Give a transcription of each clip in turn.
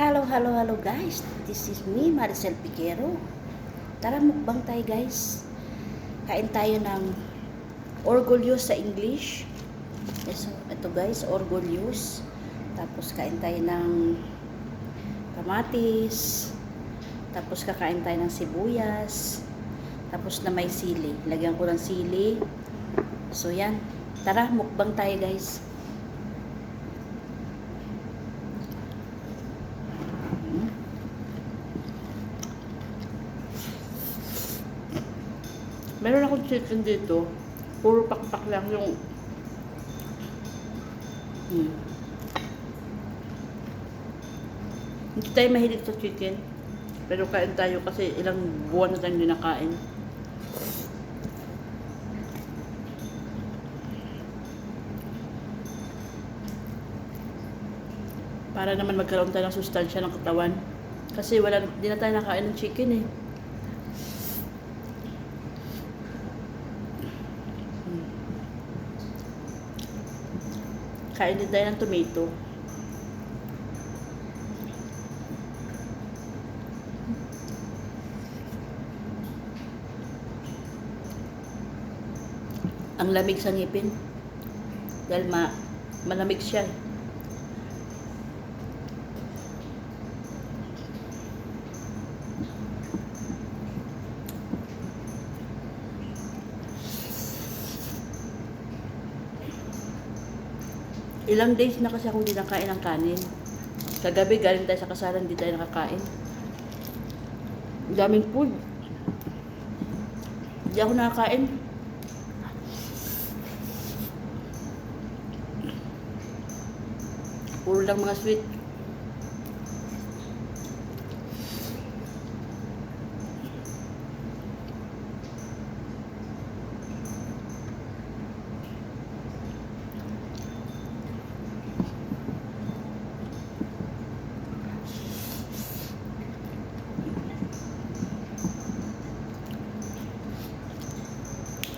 Hello, hello, hello guys. This is me, Maricel Piquero. Tara mukbang tayo guys. Kain tayo ng orgolios sa English. Yes, ito guys, orgolios. Tapos kain tayo ng kamatis. Tapos kakain tayo ng sibuyas. Tapos na may sili. Lagyan ko ng sili. So yan. Tara, mukbang tayo guys. Meron akong chicken dito. Puro pakpak lang yung... Hmm. Hindi tayo mahilig sa chicken. Pero kain tayo kasi ilang buwan na tayong hindi nakain. Para naman magkaroon tayo ng sustansya ng katawan. Kasi wala, hindi na tayo nakain ng chicken eh. Kain din tayo ng tomato. Ang lamig sa ngipin. Dahil ma malamig siya. Ilang days na kasi akong hindi nakain ng kanin. Kagabi galing tayo sa kasalan, hindi tayo nakakain. Daming food. Hindi ako nakakain. Puro lang mga sweet.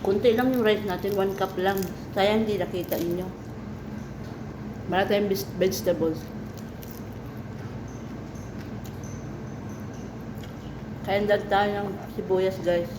Kunti lang yung rice natin, one cup lang. Sayang hindi nakita inyo. Marami tayong vegetables. Lang tayo ng sibuyas, guys.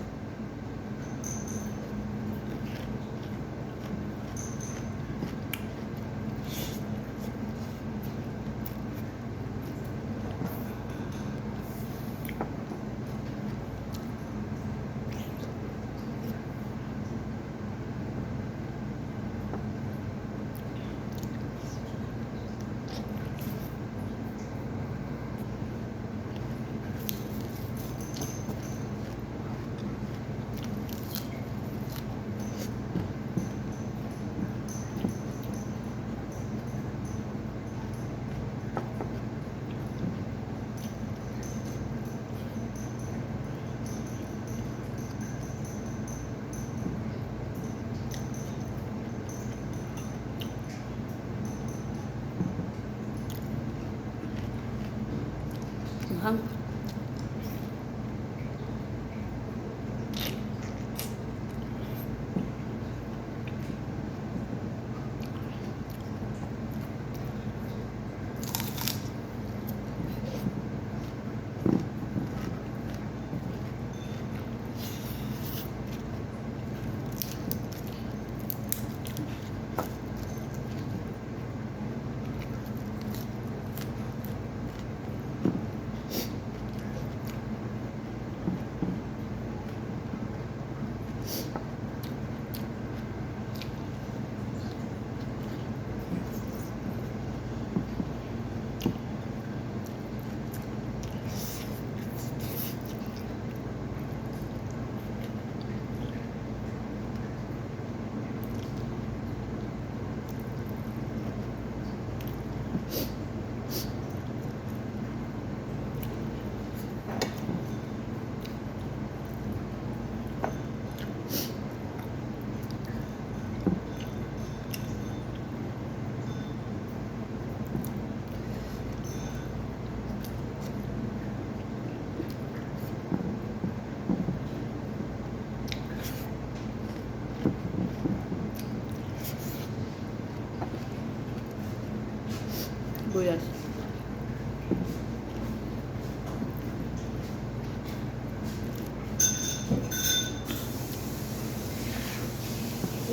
sibuyas.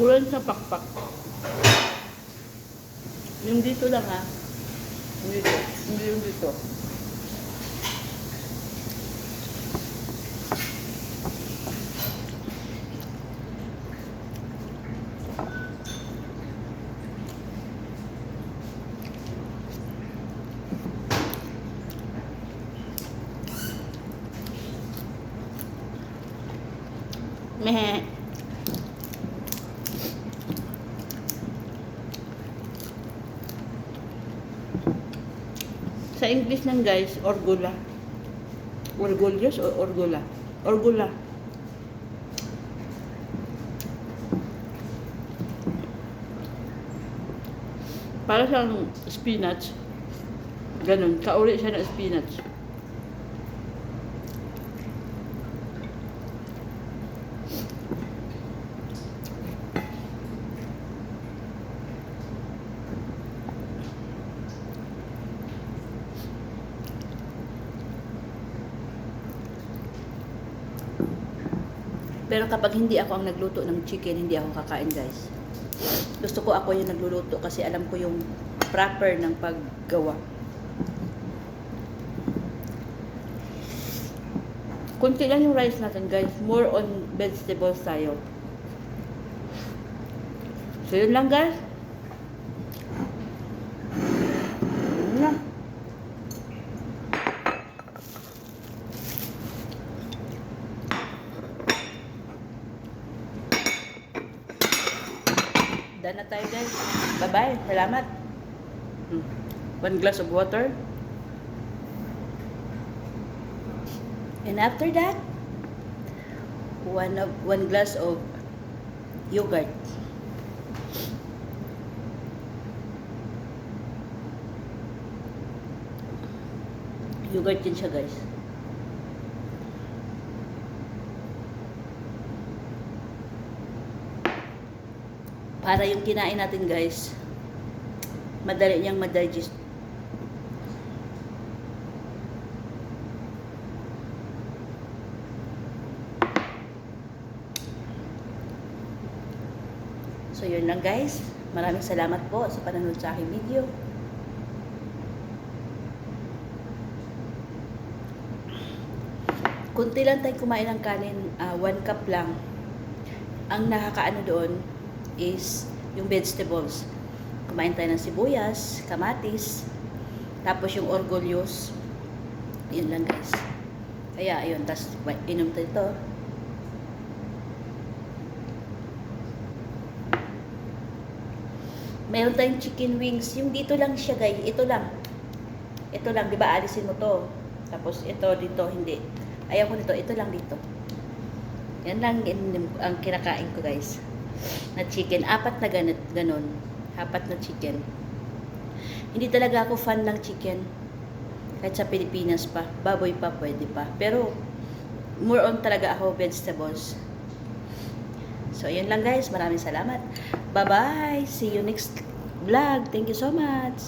Ulan sa pakpak. Yung dito lang ha. Yung dito. Yung dito. Meh. Sa English nan guys, orgula. Orgullos o orgula? Orgula. Para siyang spinach. Ganun. Kauli siya ng spinach. Pero kapag hindi ako ang nagluto ng chicken, hindi ako kakain guys. Gusto ko ako yung nagluluto kasi alam ko yung proper ng paggawa. Kunti lang yung rice natin guys. More on vegetables tayo. So yun lang guys. Yun lang. Done na tayo guys. Bye-bye. Salamat. Hmm. One glass of water. And after that, one of one glass of yogurt. Yogurt din siya guys. Para yung kinain natin guys, madali niyang madigest. So yun lang guys. Maraming salamat po sa panonood sa aking video. Kunti lang tayo kumain ng kanin, one cup lang. Ang nakakaano doon is yung vegetables. Kumain tayo ng sibuyas, kamatis, tapos yung orgolyos. Yun lang guys. Kaya ayun, tas inom tayo ito. Meron tayong chicken wings. Yung dito lang siya guys. Ito lang. Ito lang. Di ba alisin mo to. Tapos ito dito. Hindi. Ayaw ko nito. Ito lang dito. Yan lang ang kinakain ko guys. Na chicken. Apat na ganit, ganun. Apat na chicken. Hindi talaga ako fan ng chicken. Kahit sa Pilipinas pa. Baboy pa, pwede pa. Pero, more on talaga ako vegetables. So, yun lang guys. Maraming salamat. Bye-bye. See you next vlog. Thank you so much.